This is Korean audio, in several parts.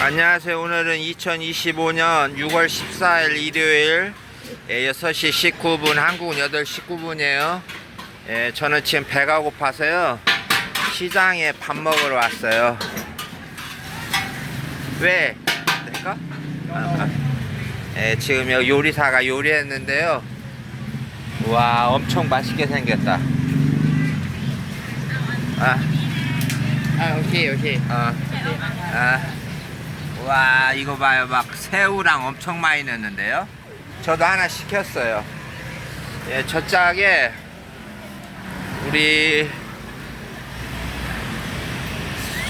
안녕하세요. 오늘은 2025년 6월 14일 일요일 예, 6시 19분, 한국은 8시 19분이에요. 예, 저는 지금 배가 고파서요. 시장에 밥 먹으러 왔어요. 왜? 될까? 아, 아. 예, 지금 여기 요리사가 요리했는데요. 와, 엄청 맛있게 생겼다. 아, 아 오케이 오케이 어. 아. 와 이거 봐요. 막 새우랑 엄청 많이 넣는데요. 저도 하나 시켰어요. 예 저 짝에 우리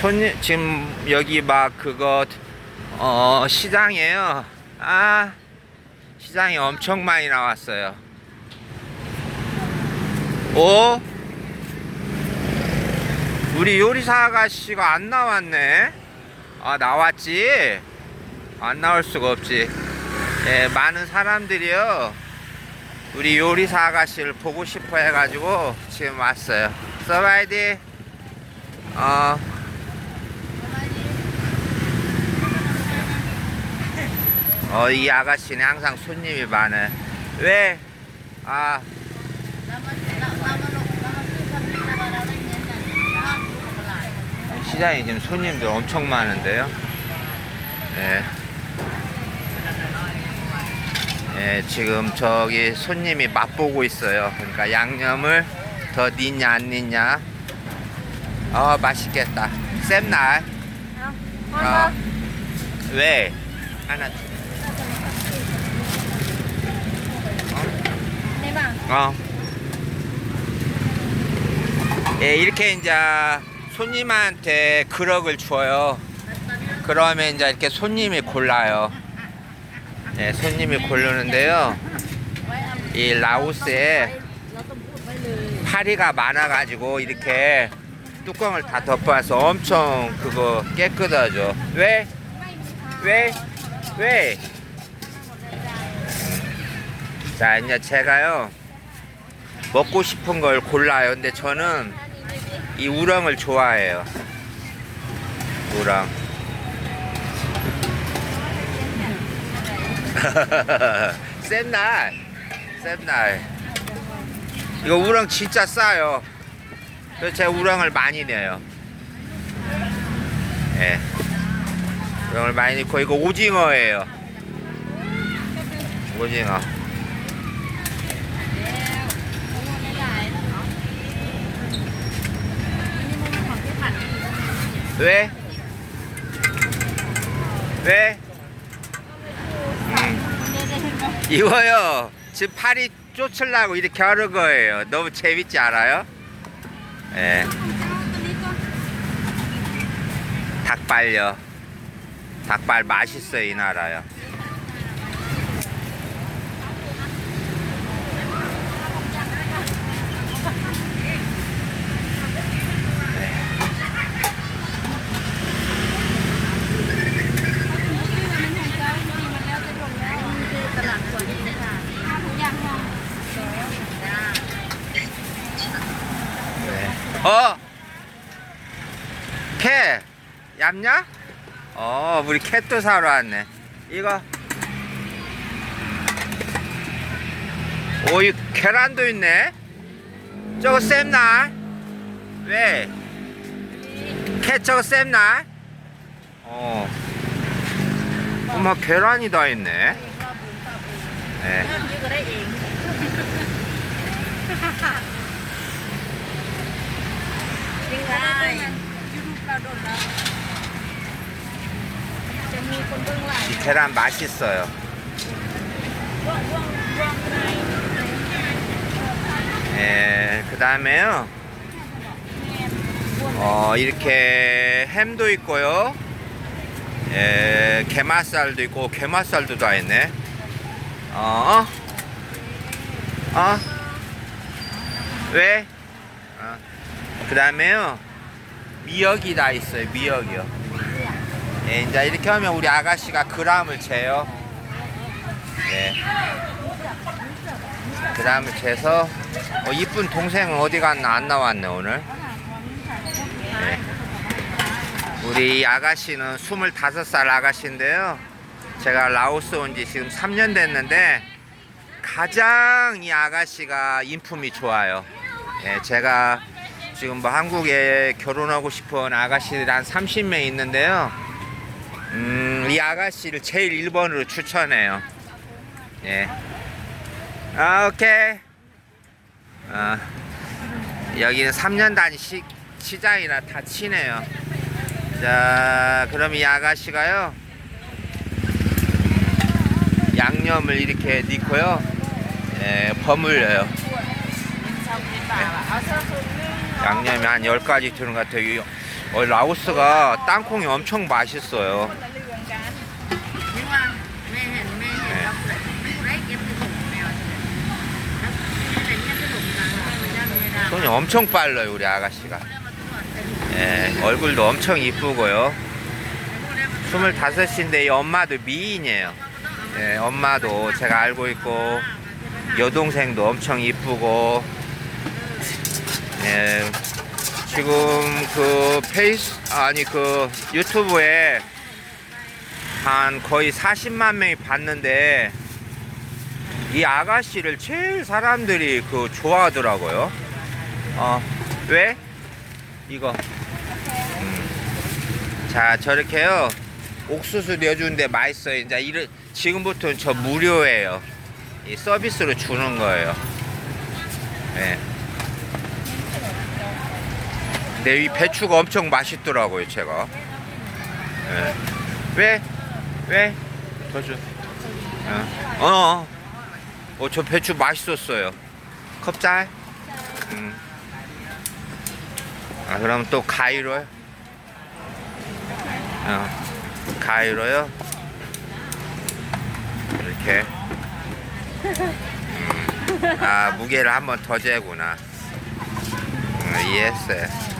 손님 지금 여기 막 그거 어 시장이에요. 아 시장이 엄청 많이 나왔어요. 오? 우리 요리사 아가씨가 안 나왔네. 아, 나왔지? 안 나올 수가 없지. 예, 많은 사람들이요. 우리 요리사 아가씨를 보고 싶어 해가지고 지금 왔어요. 서바이디. 어. 어, 이 아가씨는 항상 손님이 많아. 왜? 아, 시장에 지금 손님들 엄청 많은데요. 예. 예, 지금 저기 손님이 맛보고 있어요. 그러니까 양념을 더 넣냐 안 넣냐. 어, 맛있겠다. 쌤날. 어. 왜? 하나. 주- 어. 예, 이렇게 이제 손님한테 그럭을 줘요. 그러면 이제 이렇게 손님이 골라요. 예, 손님이 고르는데요. 이 라오스에 파리가 많아가지고 이렇게 뚜껑을 다 덮어서 엄청 그거 깨끗하죠. 왜? 왜? 왜? 자, 이제 제가요. 먹고 싶은 걸 골라요. 근데 저는 이 우렁을 좋아해요. 우렁. 센 날. 센 날. 이거 우렁 진짜 싸요. 그래서 제가 우렁을 많이 내요. 예. 우렁을 많이 넣고 이거 오징어예요. 오징어. 왜? 왜? 음. 이거요. 지금 파리 쫓으려고 이렇게 하는 거예요. 너무 재밌지 않아요? 예. 닭발요. 닭발 맛있어요, 이 나라요. 네. 어? 캐 얌냐? 어, 우리 캣도 사러 왔네. 이거. 오, 이 계란도 있네. 저거 쌤날? 왜? 캣 저거 쌤날? 어. 엄마 계란이 다 있네. 네. 이 계란 맛있어요. 예, 그 다음에요. 어, 이렇게 햄도 있고요. 예, 게맛살도 있고, 게맛살도 다 있네. 어? 어? 왜? 어. 그 다음에요. 미역이 다 있어요, 미역이요. 예, 이제 이렇게 하면 우리 아가씨가 그람을 재요. 예. 그람을 재서 어, 이쁜 동생은 어디 갔나 안 나왔네 오늘. 예. 우리 이 아가씨는 25살 아가씨인데요. 제가 라오스 온 지 지금 3년 됐는데 가장 이 아가씨가 인품이 좋아요. 예, 제가 지금 뭐 한국에 결혼하고 싶은 아가씨들 한 30명 있는데요. 음, 이 아가씨를 제일 1번으로 추천해요. 예. 아, 오케이. 아, 여기는 3년 단위 시, 시장이라 다 치네요. 자, 그럼 이 아가씨가요. 양념을 이렇게 넣고요. 예, 버물려요. 양념이 한 10가지 드는 것 같아요. 이- 어, 라오스가 땅콩이 엄청 맛있어요. ta 손이 엄청 빨라요, 우리 아가씨가. 예, 얼굴도 엄청 이쁘고요. 25인데 이 엄마도 미인이에요. 예, 엄마도 제가 알고 있고 여동생도 엄청 이쁘고 예, 지금 그 페이스 아니 그 유튜브에 한 거의 40만 명이 봤는데 이 아가씨를 제일 사람들이 그 좋아하더라고요. 어, 왜? 이거. 음. 자, 저렇게요. 옥수수 내주는데 맛있어요. 이제 이런 지금부터는 저 무료예요. 이 서비스로 주는 거예요. 예. 근데 이 배추가 엄청 맛있더라고요, 제가. 예. 왜? 왜? 더 줘. 어, 어. 어, 저 배추 맛있었어요. 컵짤? 음. 아, 그럼 또 가위로요? 어, 가위로요? 이렇게. 음. 아, 무게를 한번 더 재구나. 음, 이해했어요.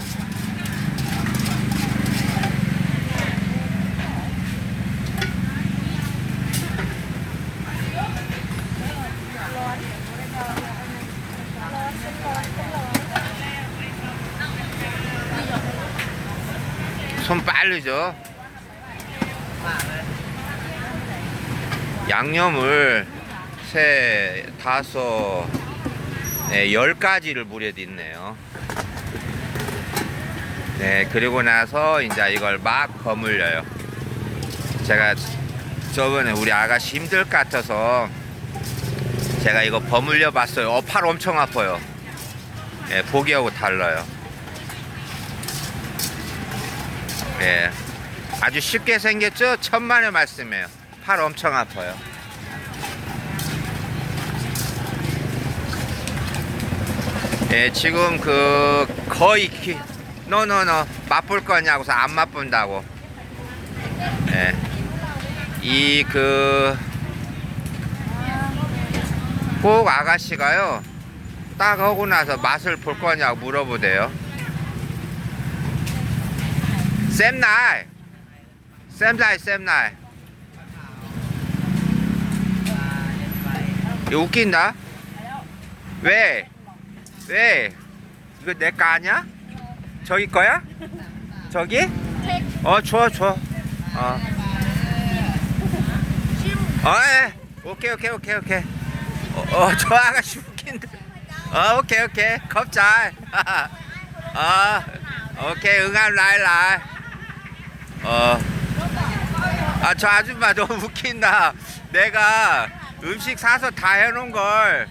손 빠르죠? 양념을 세, 다섯, 네, 열 가지를 무려 넣네요. 네, 그리고 나서 이제 이걸 막 버물려요. 제가 저번에 우리 아가씨 힘들 것 같아서 제가 이거 버물려 봤어요. 어, 팔 엄청 아파요. 예, 보기하고 달라요. 예. 아주 쉽게 생겼죠? 천만의 말씀이에요. 팔 엄청 아파요. 예, 지금 그 거의 키, 너너너 맛볼 거냐고서 안 맛본다고. 예. 이 그 꼭 아가씨가요. 딱 하고 나서 맛을 볼 거냐고 물어보대요. 쌤날 쌤날 쌤날 이거 웃긴다 왜? 왜? 이거 내 거 아니야? 저기 거야? 저기? 어 줘, 줘. 어. 어, 예. 오케이, 오케이, 오케이, 오케이. 어, 어, 저 아가씨 웃긴다. 어, 오케이, 오케이. 컵잘. 어, 오케이, 응암 라일라이. 어. 아, 저 아줌마 너무 웃긴다. 내가 음식 사서 다 해놓은 걸,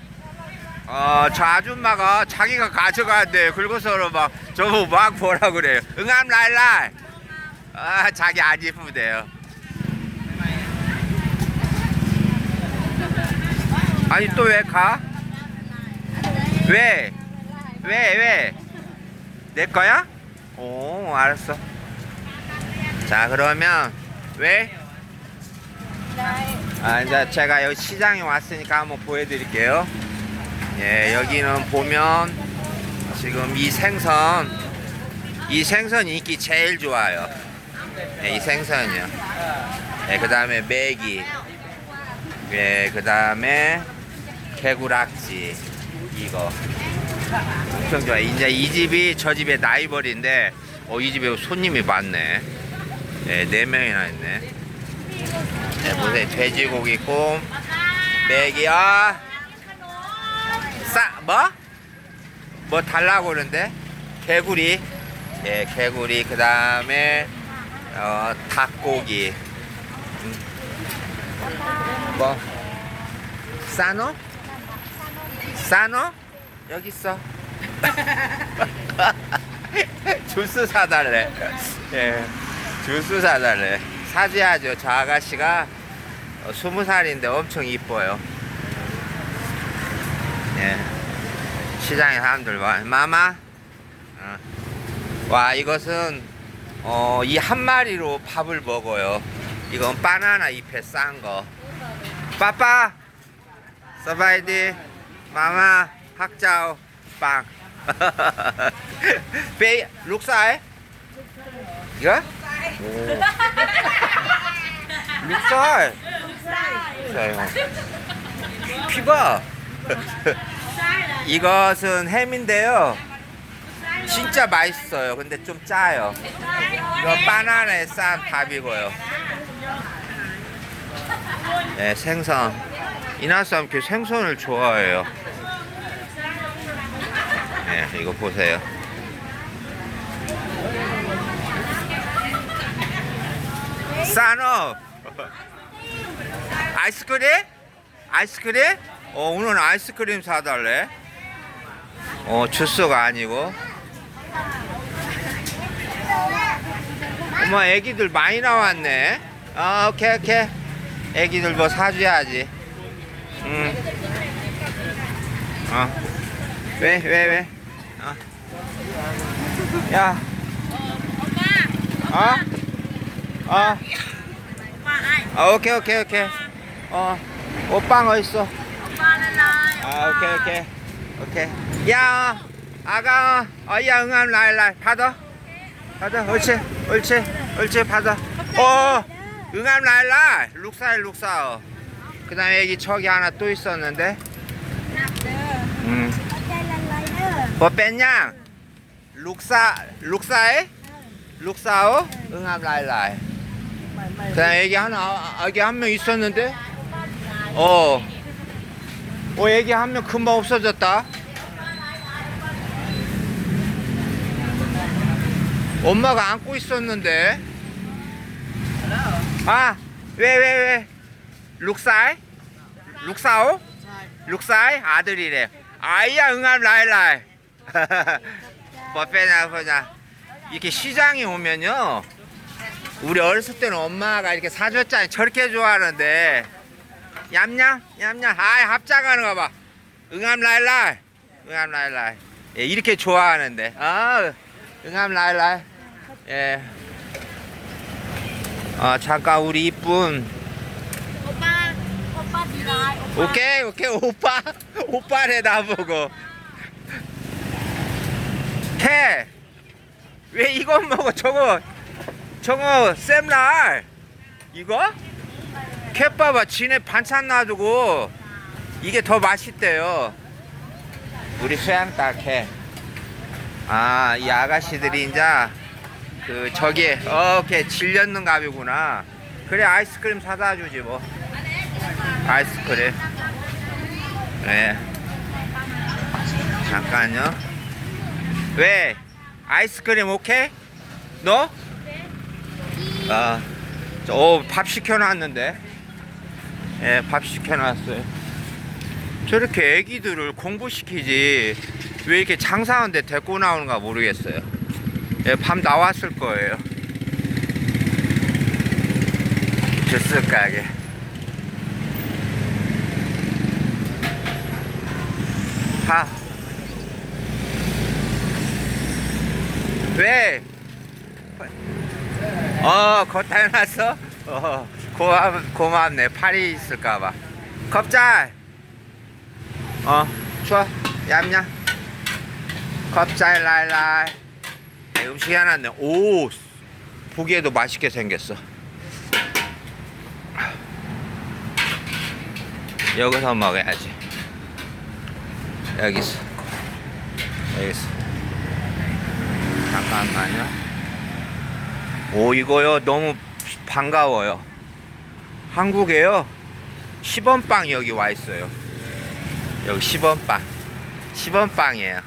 어, 저 아줌마가 자기가 가져간대. 그리고서는 막, 저거 막 뭐라 그래요. 응암 라일라이. 아, 자기 안 이쁘대요. 아니, 또 왜 가? 왜? 왜, 왜? 내 거야? 오, 알았어. 자 그러면 왜? 아 이제 제가 여기 시장에 왔으니까 한번 보여드릴게요. 예 여기는 보면 지금 이 생선 이 생선 인기 제일 좋아요. 예, 이 생선이요. 예, 그 다음에 메기. 예, 그 다음에 개구락지 이거 엄청 좋아. 이제 이 집이 저 집의 나이벌인데 어 이 집에 손님이 많네. 네, 네 명이나 있네. 네, 보세요. 돼지고기 꼼, 맥이야. 싸, 뭐? 뭐 달라고 그러는데? 개구리. 예, 개구리. 그 다음에, 어, 닭고기. 음. 뭐? 싸노? 싸노? 여기 있어. 주스 사달래. 예, 사달래. 사줘야죠. 저 아가씨가 어, 스무 살인데 엄청 이뻐요. 예. 시장에 사람들 와. 마마. 어. 와 이것은 어, 이 한 마리로 밥을 먹어요. 이건 바나나 잎에 싼 거. 빠빠. 서바이디. 마마. 학자오. 빵. 베이 룩사이? 이거? 오. 룩사이. 룩사이. 피봐. 이것은 햄인데요. 진짜 맛있어요. 근데 좀 짜요. 이거 바나나에 싼 밥이고요. 네, 생선. 이나 사람 그 생선을 좋아해요. 네, 이거 보세요. 싸노. 아이스크림? 아이스크림? 어, 오늘 아이스크림 사달래. 어, 주스가 아니고. 엄마, 애기들 많이 나왔네. 아, 오케이, 오케이. 애기들 뭐 사줘야지. 응. 어. 왜, 왜, 왜? 어. 야, 어? 어? 아, 오케이, 오케이, 오케이. 어, 오빵 어딨어? 아, 오케이, 오케이. 오케이. 야, 어, 아가, 어, 어, 야, 응암, 날, 날, 받아. 받아, 옳지, 옳지, 옳지, 받아. 어, 응암, 날, 날, 룩사일, 룩사. 그 다음에 여기 저기 하나 또 있었는데. 음. 뭐 뺐냐? 룩사, 룩사에? 룩사오? 응암. 그다 음에 여기 하나, 아, 여기 한 명 있었는데. 어. 어, 애기 한 명 금방 없어졌다. 엄마가 안고 있었는데. 아, 왜, 왜, 왜? 룩사이? 룩사오? 룩사이? 아들이래. 아이야, 응암 라일라이. 뭐 빼냐, 보냐. 이렇게 시장에 오면요. 우리 어렸을 때는 엄마가 이렇게 사줬잖아요. 저렇게 좋아하는데. 얌얌 얌얌 아이 합작하는 거 봐. 응암 라일라이 응암 라일라이 예, 이렇게 좋아하는데 아 응암 라일라이 예. 아 잠깐 우리 이쁜 오빠, 오빠. 오빠. 오케이 오케이 오빠 오빠래 나보고 캐왜 이거 먹어 저거 저거 쌤날. 이거? 캐 봐봐. 지네 반찬 놔두고 이게 더 맛있대요. 우리 수양딸 캐 아이 아가씨들이 이제 그 저기 어, 오케이 질렸는 갑이구나. 그래 아이스크림 사다 주지 뭐. 아이스크림. 네 잠깐요. 왜? 아이스크림 오케이? 너? 아, 저, 어, 밥 시켜놨는데. 예, 밥 시켜놨어요. 저렇게 애기들을 공부시키지, 왜 이렇게 장사하는데 데리고 나오는가 모르겠어요. 예, 밥 나왔을 거예요. 주스 가게. 파. 왜? 어, 걷다 해놨어? 어, 고맙, 고맙네. 팔이 있을까봐. 겁잘! 어, 좋아. 얌얌. 겁잘, 랄랄. 네, 음식이 해놨네. 오, 보기에도 맛있게 생겼어. 여기서 먹어야지. 여기서. 여기서. 잠깐만요. 오 이거요. 너무 반가워요. 한국에요? 10원 빵 여기 와 있어요. 여기 10원 빵. 10원 빵이에요.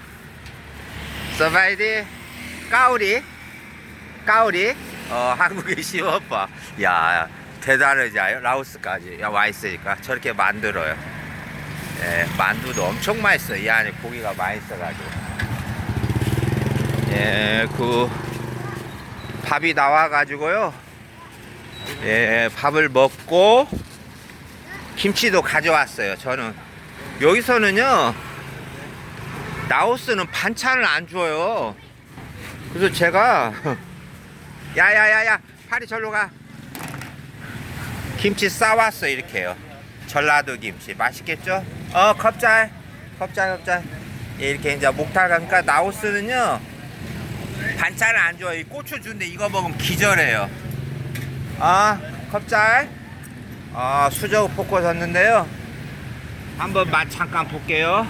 서바이디 까우리? 까우리? 어 한국에 10원 빵야 대단하지 않아요? 라오스까지. 야, 와 있으니까 저렇게 만들어요. 예 만두도 엄청 맛있어 이 안에 고기가 맛있어가지고. 예그 밥이 나와가지고요. 예, 밥을 먹고 김치도 가져왔어요. 저는 여기서는요. 라오스는 반찬을 안 줘요. 그래서 제가 야야야야 파리 절로 가. 김치 싸왔어 이렇게요. 전라도 김치 맛있겠죠? 어 컵잘 컵잘 컵잘 예, 이렇게 이제 목탈 가니까 라오스는요. 반찬을 안 줘요. 이 고추 준데 이거 먹으면 기절해요. 아, 컵잘. 아, 수저우 포커 샀는데요. 한번 맛 잠깐 볼게요.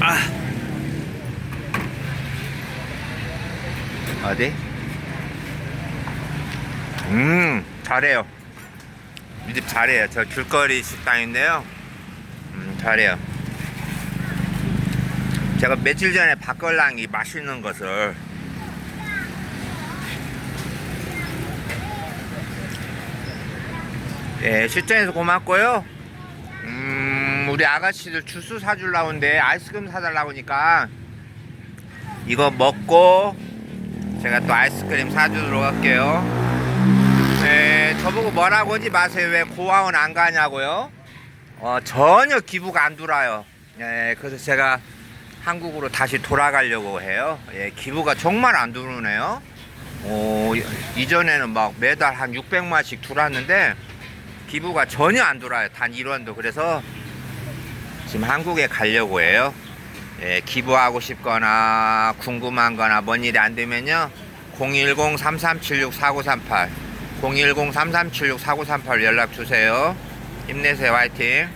아. 어디? 음, 잘해요. 이 집 잘해요. 저 길거리 식당인데요. 음, 잘해요. 제가 며칠 전에 박걸랑이 맛있는 것을 예, 실전에서 고맙고요. 음, 우리 아가씨들 주스 사주려고는데 아이스크림 사달라고 하니까 이거 먹고 제가 또 아이스크림 사주도록 할게요. 네, 저보고 뭐라고 하지 마세요. 왜 고아원 안 가냐고요? 어, 전혀 기부가 안 돌아요. 예, 그래서 제가 한국으로 다시 돌아가려고 해요. 예, 기부가 정말 안 들어오네요. 오, 이전에는 막 매달 한 600만씩 들어왔는데 기부가 전혀 안 들어와요. 단 1원도. 그래서 지금 한국에 가려고 해요. 예, 기부하고 싶거나 궁금한 거나 뭔 일이 안 되면요. 010-3376-4938 010-3376-4938 연락 주세요. 힘내세요. 화이팅.